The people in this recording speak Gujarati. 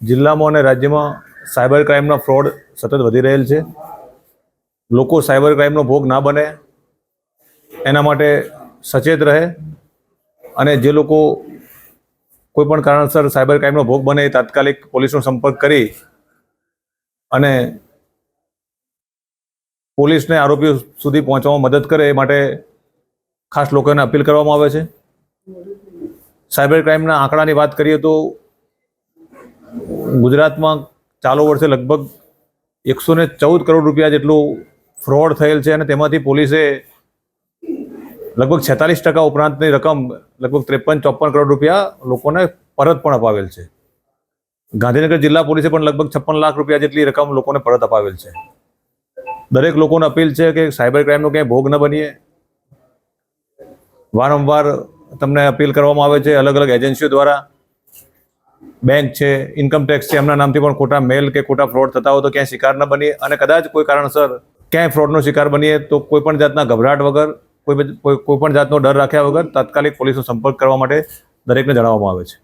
જિલ્લામાં અને રાજ્યમાં સાયબર ક્રાઇમના ફ્રોડ સતત વધી રહેલ છે. લોકો સાયબર ક્રાઇમનો ભોગ ના બને, એના માટે સચેત રહે અને જે લોકો કોઈપણ કારણસર સાયબર ક્રાઇમનો ભોગ બને એ તાત્કાલિક પોલીસનો સંપર્ક કરી અને પોલીસને આરોપીઓ સુધી પહોંચવામાં મદદ કરે એ માટે ખાસ લોકોને અપીલ કરવામાં આવે છે. સાયબર ક્રાઇમના આંકડાની વાત કરીએ તો ગુજરાતમાં ચાલુ વર્ષે લગભગ એકસો ને ચૌદ કરોડ રૂપિયા જેટલું ફ્રોડ થયેલ છે અને તેમાંથી પોલીસે લગભગ છેતાલીસ ટકા ઉપરાંતની રકમ, લગભગ ત્રેપન ચોપન કરોડ રૂપિયા લોકોને પરત પણ અપાવેલ છે. ગાંધીનગર જિલ્લા પોલીસે પણ લગભગ છપ્પન લાખ રૂપિયા જેટલી રકમ લોકોને પરત અપાવેલ છે. દરેક લોકોને અપીલ છે કે સાયબર ક્રાઇમનો ક્યાંય ભોગ ન બનીએ. વારંવાર તમને અપીલ કરવામાં આવે છે અલગ અલગ એજન્સીઓ દ્વારા. બેંક છે ઇન્કમટેક્સ છે, એમના નામથી પણ ખોટા મેલ કે ખોટા ફ્રોડ થતા હોય તો ક્યાંય શિકાર ન બનીએ. અને કદાચ કોઈ કારણસર ક્યાંય ફ્રોડનો શિકાર બનીએ તો કોઈ પણ જાતના ગભરાટ વગર, કોઈ કોઈ કોઈ પણ જાતનો ડર રાખ્યા વગર તાત્કાલિક પોલીસનો સંપર્ક કરવા માટે દરેકને જણાવવામાં આવે છે.